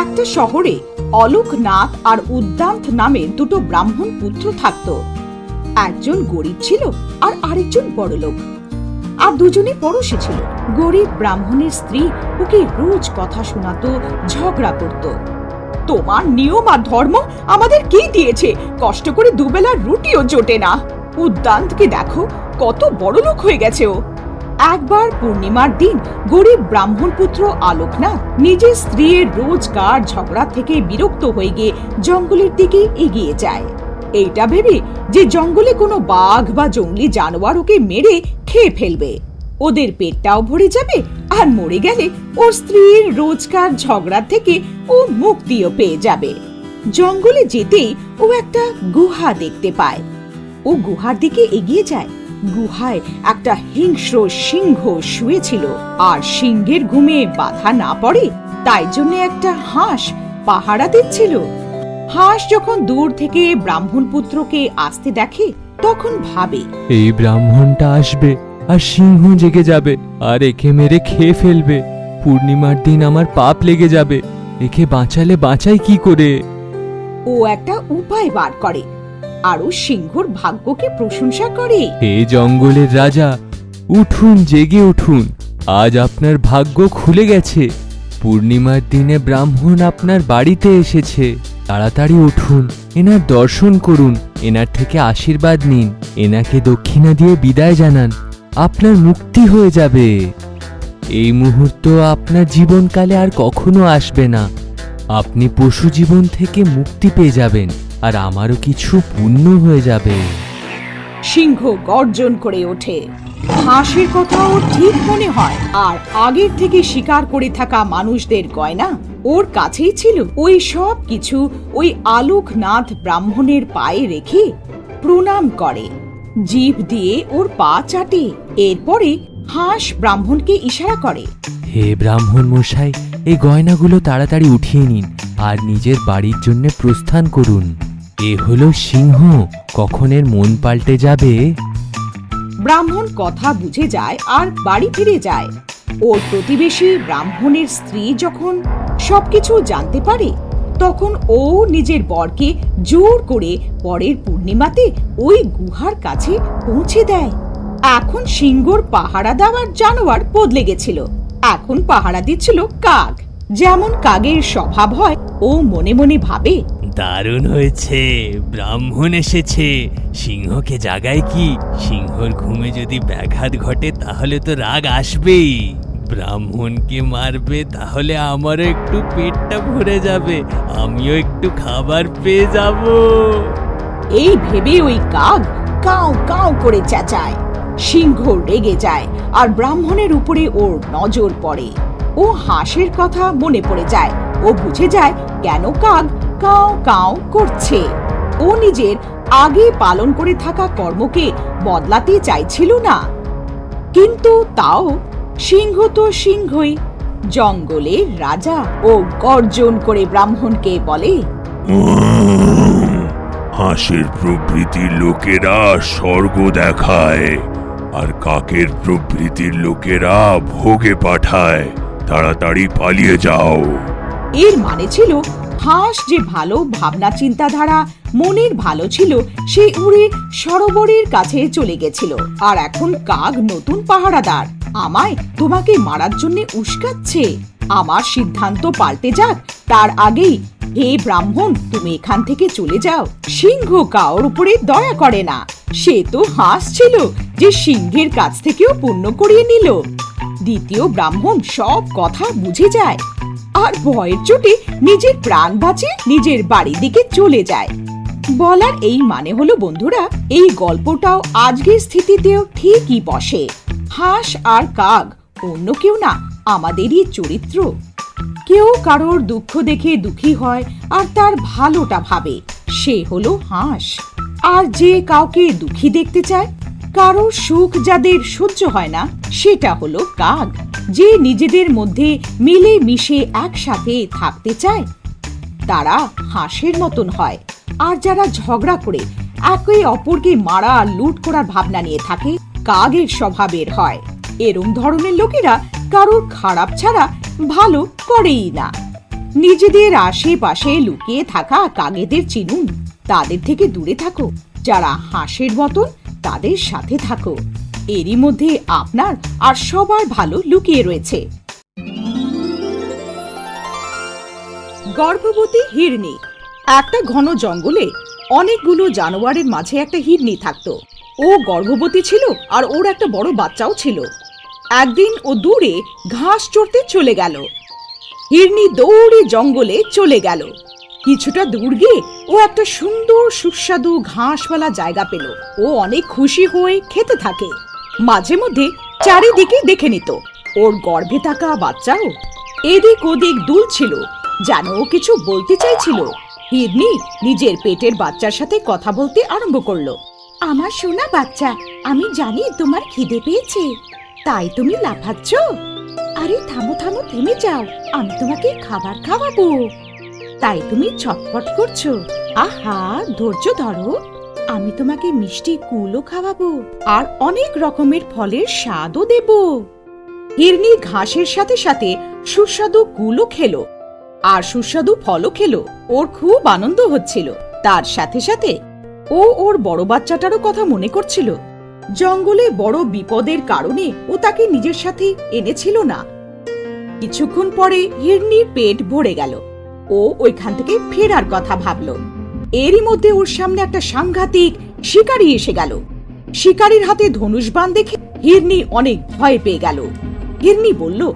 একটা শহরে অলোকনাথ আর উদ্যান্ত নামে দুটো ব্রাহ্মণ পুত্র থাকত। একজন গরিব ছিল আর আরেকজন বড়লোক। আর দুজনে পড়োশি ছিল। গরিব ব্রাহ্মণের স্ত্রী ওকে রোজ কথা শোনাতো, ঝগড়া করত। তোমার নিয়ম আর ধর্ম আমাদের কি দিয়েছে? কষ্ট করে দুবেলার রুটিও জোটে না। উদ্যান্তকে দেখো, কত বড় লোক হয়ে গেছে ও। একবার পূর্ণিমার দিন গরিব ব্রাহ্মণ পুত্র আলোকনাথ নিজের স্ত্রীর রোজগার ঝগড়া থেকে বিরক্ত হয়ে গিয়ে জঙ্গলের দিকে এগিয়ে যায়। এইটা ভেবে যে জঙ্গলে কোনো বাঘ বা জঙ্গলি জানোয়ার ওকে মেরে খেয়ে ফেলবে। ওদের পেটটাও ভরে যাবে আর মরে গেলে ওর স্ত্রীর রোজকার ঝগড়া থেকে ও মুক্তিও পেয়ে যাবে। জঙ্গলে যেতেই ও একটা গুহা দেখতে পায়। ও গুহার দিকে এগিয়ে যায় গুহায় একটা হিংস্র সিংহ শুয়েছিল। আর সিংহের ঘুমে বাধা না পড়ে তাই জন্য একটা হাঁস পাহারা দিচ্ছিল। হাঁস যখন দূর থেকে ব্রাহ্মণ পুত্রকে আসতে দেখে তখন ভাবে এই ব্রাহ্মণটা আসবে আর সিংহ জেগে যাবে আর একে মেরে খেয়ে ফেলবে। পূর্ণিমার দিন আমার পাপ লেগে যাবে একে বাঁচালে বাঁচাই কি করে? ও একটা উপায় বার করে আরও সিংহর ভাগ্যকে প্রশংসা করে। হে জঙ্গলের রাজা, উঠুন, জেগে উঠুন। আজ আপনার ভাগ্য খুলে গেছে। পূর্ণিমার দিনে ব্রাহ্মণ আপনার বাড়িতে এসেছে। তাড়াতাড়ি উঠুন, এনার দর্শন করুন, এনার থেকে আশীর্বাদ নিন, এনাকে দক্ষিণা দিয়ে বিদায় জানান। আপনার মুক্তি হয়ে যাবে। এই মুহূর্ত আপনার জীবনকালে আর কখনো আসবে না। আপনি পশু জীবন থেকে মুক্তি পেয়ে যাবেন। আর আমারও কিছু পুণ্য হয়ে যাবে। সিংহ গর্জন করে ওঠে। হাঁসের কথাও ঠিক মনে হয়। আর আগের থেকে শিকার করে থাকা মানুষদের গয়না ওর কাছেই ছিল। ওই সব কিছু ওই আলোকনাথ ব্রাহ্মণের পায়ে রেখে প্রণাম করে। জিভ দিয়ে ওর পা চাটে। এরপরে হাঁস ব্রাহ্মণকে ইশারা করে। হে ব্রাহ্মণ মশাই এই গয়নাগুলো তাড়াতাড়ি উঠিয়ে নিন আর নিজের বাড়ির জন্য প্রস্থান করুন। এ হলো সিংহ। কখন এর মন পাল্টে যাবে? ব্রাহ্মণ কথা বুঝে যায় আর বাড়ি ফিরে যায়। ওর প্রতিবেশী ব্রাহ্মণের স্ত্রী যখন সবকিছু জানতে পারে, তখন ও নিজের বরকে জোর করে পরের পূর্ণিমাতে ওই গুহার কাছে পৌঁছে দেয়। এখন সিংহর পাহারা দেওয়ার জানোয়ার বদলে গেছিল। এখন পাহারা দিচ্ছিল কাক। যেমন কাগের স্বভাব হয়, ও মনে মনে ভাবে দারুণ হয়েছে। ব্রাহ্মণ এসেছে। সিংহকে জাগায় কি? সিংহর ঘুমে যদি ব্যাঘাত ঘটে, তাহলে তো রাগ আসবেই। ব্রাহ্মণকে মারবে, তাহলে আমারও একটু পেটটা ভরে যাবে। আমিও একটু খাবার পেয়ে যাব। এই ভেবে ওই কাক কাও কাও করে চেঁচায়। সিংহ রেগে যায়, আর ব্রাহ্মণের উপরে ওর নজর পড়ে। ও হাঁসের কথা মনে পড়ে যায়। ও বুঝে যায়, কেন কাক কাও কাও করছে। ও নিজের আগে পালন করে থাকা কর্মকে বদলাতে চাইছিল না। কিন্তু তাও সিংহ তো সিংহই জঙ্গলের রাজা ও গর্জন করে ব্রাহ্মণকে বলে হাঁসের প্রভৃতির লোকেরা স্বর্গ দেখায় আর কাকের প্রভৃতির লোকেরা ভোগে পাঠায়। তাড়াতাড়ি পালিয়ে যাও। এর মানে ছিল হাঁস যে ভালো ভাবনা চিন্তাধারা মনের ভালো ছিল, সে উড়ে সরোবরের কাছে চলে গেছিল। আর এখন কাক নতুন পাহারাদার। আমায় তোমাকে মারার জন্য উস্কাচ্ছে। আমার সিদ্ধান্ত পাল্টে যাক, তার আগেই হে ব্রাহ্মণ, তুমি এখান থেকে চলে যাও। সিংহ কাওর উপরে দয়া করে না। সে তো হাঁস ছিল যে সিংহের কাছ থেকেও পূর্ণ করিয়ে নিল। দ্বিতীয় ব্রাহ্মণ সব কথা বুঝে যায়। আর ভয়ের চোটে নিজের প্রাণ বাঁচিয়ে নিজের বাড়ির দিকে চলে যায়। বলার এই মানে হলো বন্ধুরা, এই গল্পটাও আজকের স্থিতিতেও ঠিকই বসে। হাঁস আর কাক, অন্য কেউ না, আমাদেরই চরিত্র। কেউ কারোর দুঃখ দেখে দুঃখী হয় আর তার ভালোটা ভাবে, সে হলো হাঁস। আর যে কাউকে দুঃখী দেখতে চায় কারও সুখ যাদের সহ্য হয় না, সেটা হলো কাক, যে নিজেদের মধ্যে মিলে মিশে একসাথে থাকতে চায়। তারা হাঁসের মতন হয়, আর যারা ঝগড়া করে, একে অপরকে মারা, লুট করার ভাবনা নিয়ে থাকে কাগের স্বভাবের হয়। এরম ধরনের লোকেরা কারোর খারাপ ছাড়া ভালো করেই না। নিজেদের আশেপাশে লুকিয়ে থাকা কাগেদের চিনুন, তাদের থেকে দূরে থাকো। যারা হাঁসের মতন তাদের সাথে থাকো। এরই মধ্যে আপনার আর সবার ভালো লুকিয়ে রয়েছে। গর্ভবতী হিরনি একটা ঘন জঙ্গলে অনেকগুলো জানোয়ারের মাঝে একটা হিরনি থাকতো। ও গর্ভবতী ছিল আর ওর একটা বড় বাচ্চাও ছিল। একদিন ও দূরে ঘাস চড়তে চলে গেল। হিরনি দৌড়ে জঙ্গলে চলে গেল। কিছুটা দূর গিয়ে ও একটা সুন্দর সুস্বাদু ঘাসওয়ালা জায়গা পেল। ও অনেক খুশি হয়ে খেতে থাকে। মাঝে মধ্যে চারিদিকে দেখে নিত। ওর গর্ভে থাকা বাচ্চাও এদিক ওদিক দুলছিল, যেন ও কিছু বলতে চাইছিল। হিরনি নিজের পেটের বাচ্চার সাথে কথা বলতে আরম্ভ করল। আমার সোনা বাচ্চা, আমি জানি তোমার খিদে পেয়েছে। তাই তুমি লাফাচ্ছ। আরে, থামো থামো, থেমে যাও। আমি তোমাকে খাবার খাওয়াবো। তাই তুমি ছটফট করছ। আহা, ধৈর্য ধরো। আমি তোমাকে মিষ্টি কুলও খাওয়াবো আর অনেক রকমের ফলের স্বাদও দেব। হিরনি ঘাসের সাথে সাথে সুস্বাদু কুলও খেলো আর সুস্বাদু ফলও খেলো। ওর খুব আনন্দ হচ্ছিল। তার সাথে সাথে ও ওর বড় বাচ্চাটারও কথা মনে করছিল। জঙ্গলে বড় বিপদের কারণে ও তাকে নিজের সাথে এনেছিল না। কিছুক্ষণ পরে হিরনির পেট ভরে গেল। ও ওইখান থেকে ফেরার কথা ভাবলো। এরই মধ্যে ওর সামনে একটা সাংঘাতিক শিকারী এসে গেল। শিকারীর হাতে ধনুষ বান দেখে হিরনি অনেক ভয় পেয়ে গেল। হিরনি বলল,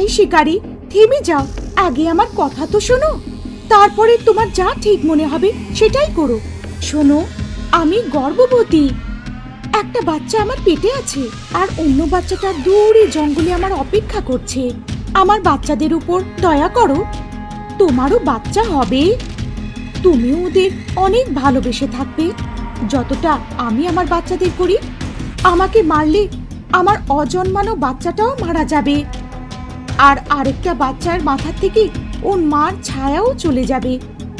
এই শিকারী, থেমে যাও। আগে আমার কথা তো শোনো। তারপরে তোমার যা ঠিক মনে হবে সেটাই করো। শোনো, আমি গর্ভবতী। একটা বাচ্চা আমার পেটে আছে, আর অন্য বাচ্চাটা দূরে জঙ্গলে আমার অপেক্ষা করছে। আমার বাচ্চাদের উপর দয়া করো। তোমারও বাচ্চা হবে। তুমি ওদের অনেক ভালোবেসে থাকবে। যতটা আমি আমার বাচ্চাদের করি, আমাকে মারলে আমার অজন্মানো বাচ্চাটাও মারা যাবে। আর আরেকটা বাচ্চার মাথা থেকে ওর মার ছায়াও চলে যাবে।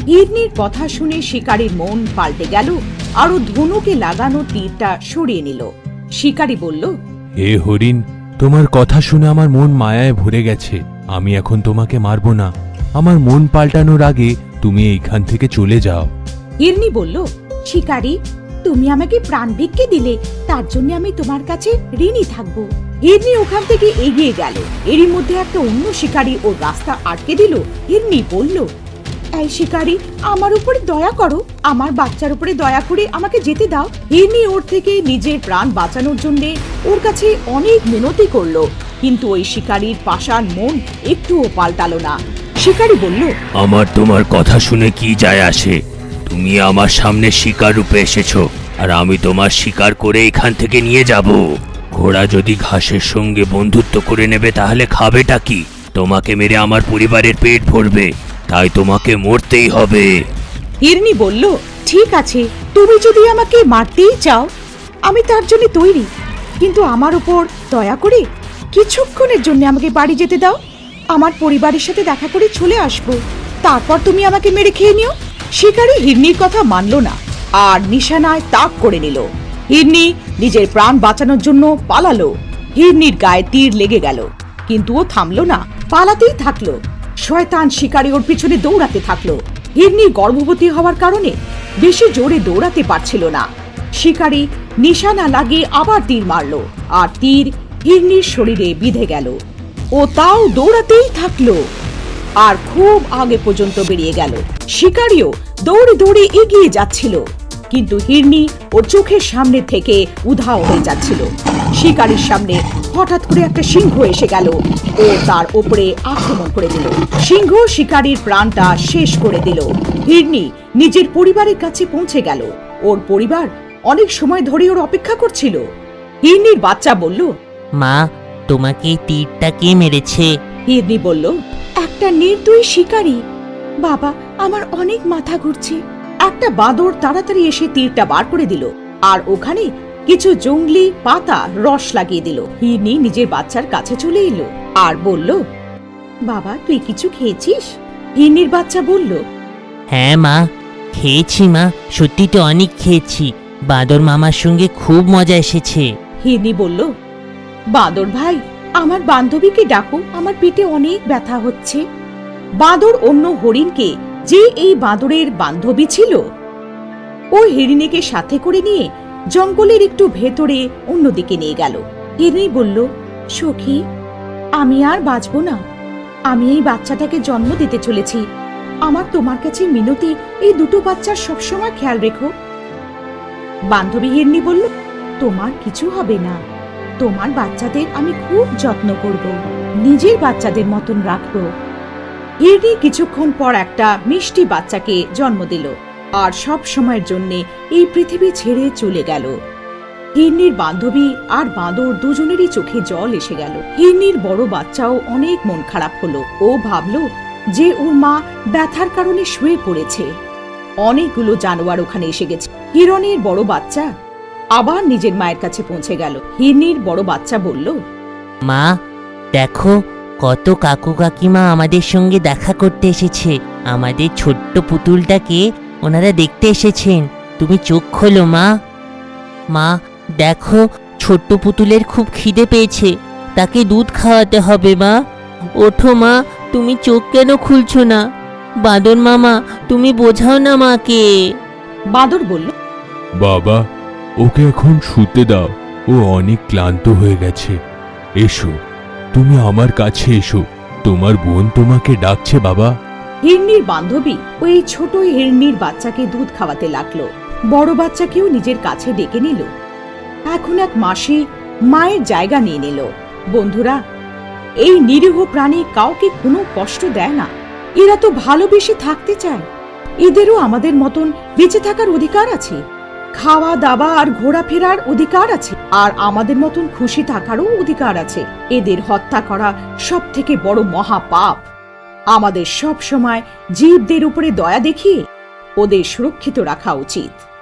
হিরনির কথা শুনে শিকারীর মন পাল্টে গেল আর ও ধনুকে লাগানো তীরটা সরিয়ে নিল। শিকারী বলল, হে হরিণ, তোমার কথা শুনে আমার মন মায়ায় ভরে গেছে। আমি এখন তোমাকে মারবো না। আমার মন পাল্টানোর আগে তুমি এইখান থেকে চলে যাও। হিরনি বলল, শিকারী, তুমি আমাকে প্রাণ ভিক্ষে দিলে, তার জন্য আমি তোমার কাছে ঋণী থাকব। হিরনি ওখান থেকে এগিয়ে গেল। এরই মধ্যে একটা অন্য শিকারী ওর রাস্তা আটকে দিল। হিরনি বলল, এই শিকারী, আমার উপরে দয়া করো। আমার বাচ্চার উপরে দয়া করে আমাকে যেতে দাও। হিরনি ওর থেকে নিজের প্রাণ বাঁচানোর জন্য ওর কাছে অনেক মিনতি করল। কিন্তু ওই শিকারীর পাষাণ মন একটুও পাল্টালো না। শিকারী বলল আমার তোমার কথা শুনে কি যায় আসে? তুমি আমার সামনে শিকার রূপে এসেছ আর আমি তোমার শিকার করে এখান থেকে নিয়ে যাব। ঘোড়া যদি ঘাসের সঙ্গে বন্ধুত্ব করে নেবে তাহলে খাবেটা কি? তোমাকে মেরে আমার পরিবারের পেট ভরবে তাই তোমাকে মরতেই হবে। হিরনি বলল ঠিক আছে তুমি যদি আমাকে মারতেই চাও আমি তার জন্য তৈরি। কিন্তু আমার উপর দয়া করে কিছুক্ষণের জন্য আমাকে বাড়ি যেতে দাও। আমার পরিবারের সাথে দেখা করে চলে আসব। তারপর তুমি আমাকে মেরে খেয়ে নিও। শিকারি হিরনির কথা মানল না, আর নিশানায় তাক করে নিল। হিরনি নিজের প্রাণ বাঁচানোর জন্য পালালো। হিরনির গায়ে তীর লেগে গেল, কিন্তু ও থামলো না, পালাতেই থাকল। শয়তান শিকারী ওর পিছনে দৌড়াতে থাকল। হিরনি গর্ভবতী হওয়ার কারণে বেশি জোরে দৌড়াতে পারছিল না। শিকারি নিশানা লাগিয়ে আবার তীর মারলো, আর তীর হিরনির শরীরে বিঁধে গেল। ও তাও দৌড়াতেই থাকল। আর খুব আগে পর্যন্ত বেরিয়ে গেল। শিকারিও দৌড়ে দৌড়ে এগিয়ে যাচ্ছিল। কিন্তু হিরনি ওর চোখের সামনে থেকে উধাও হয়ে যাচ্ছিল। শিকারীর সামনে হঠাৎ করে একটা সিংহ এসে গেল। ও তার ওপরে আক্রমণ করে দিল। সিংহ শিকারীর প্রাণটা শেষ করে দিল। হিরনি নিজের পরিবারের কাছে পৌঁছে গেল। ওর পরিবার অনেক সময় ধরে ওর অপেক্ষা করছিল। হিরনির বাচ্চা বলল, মা তোমাকে এই তীরটা কে মেরেছে? হিরনি বলল একটা নির্দয়ী শিকারী। বাবা আমার অনেক মাথা ঘুরছে। একটা বাদর তাড়াতাড়ি এসে তীরটা বার করে দিল আর ওখানে কিছু জঙ্গলি পাতা রস লাগিয়ে দিল। হিরনি নিজের বাচ্চার কাছে চলে এলো আর বলল বাবা তুই কিছু খেয়েছিস? হিরনির বাচ্চা বলল হ্যাঁ মা খেয়েছি মা সত্যি তো অনেক খেয়েছি। বাদর মামার সঙ্গে খুব মজা এসেছে। হিরনি বলল বাদর ভাই, আমার বান্ধবীকে ডাকো আমার পেটে অনেক ব্যথা হচ্ছে। বাঁদর অন্য হরিণকে, যে এই বাঁদরের বান্ধবী ছিল, ও হিরিণীকে সাথে করে নিয়ে জঙ্গলের একটু ভেতরে অন্যদিকে নিয়ে গেল। হিরিণী বলল, সখী, আমি আর বাঁচব না। আমি এই বাচ্চাটাকে জন্ম দিতে চলেছি। আমার তোমার কাছে মিনতি, এই দুটো বাচ্চার সবসময় খেয়াল রেখো। বান্ধবী হিরণী বলল, তোমার কিছু হবে না। তোমার বাচ্চাদের আমি খুব যত্ন করব। নিজের বাচ্চাদের মতন রাখব। হিরণী কিছুক্ষণ পর একটা মিষ্টি বাচ্চাকে জন্ম দিল। আর সব সময়ের জন্য এই পৃথিবী ছেড়ে চলে গেল। হিরণীর বান্ধবী আর বাঁদর দুজনেরই চোখে জল এসে গেল। হিরণীর বড় বাচ্চাও অনেক মন খারাপ হলো। ও ভাবলো যে ওর মা ব্যথার কারণে শুয়ে পড়েছে। অনেকগুলো জানোয়ার ওখানে এসে গেছে। হিরণের বড় বাচ্চা আবার নিজের মায়ের কাছে পৌঁছে গেল। হিরণীর বড় বাচ্চা বলল মা দেখো কত কাকু কাকিমা আমাদের সঙ্গে দেখা করতে এসেছে। আমাদের ছোট্ট পুতুলটাকে ওনারা দেখতে এসেছেন। তুমি চোখ খোলো মা। মা দেখো ছোট্ট পুতুলের খুব খিদে পেয়েছে। তাকে দুধ খাওয়াতে হবে মা। ওঠো মা তুমি চোখ কেন খুলছো না? বাদর মামা তুমি বোঝাও না মাকে। বাঁদর বলল বাবা ওকে এখন শুতে দাও। ও অনেক ক্লান্ত হয়ে গেছে। এসো, তুমি আমার কাছে এসো। তোমার বোন তোমাকে ডাকছে, বাবা। হিরণির বান্ধবী ওই ছোট হিরণির বাচ্চাকে দুধ খাওয়াতে লাগল। বড় বাচ্চাকেও নিজের কাছে ডেকে নিল। এখন এক মাসি মায়ের জায়গা নিয়ে নিল। বন্ধুরা, এই নিরীহ প্রাণী কাউকে কোনো কষ্ট দেয় না। এরা তো ভালোবেসে থাকতে চায়। এদেরও আমাদের মতন বেঁচে থাকার অধিকার আছে। খাওয়া, দাওয়া আর ঘোরাফেরার অধিকার আছে। আর আমাদের মতন খুশি থাকারও অধিকার আছে। এদের হত্যা করা সব থেকে বড় মহাপাপ। আমাদের সব সময় জীবদের উপরে দয়া দেখিয়ে ওদের সুরক্ষিত রাখা উচিত।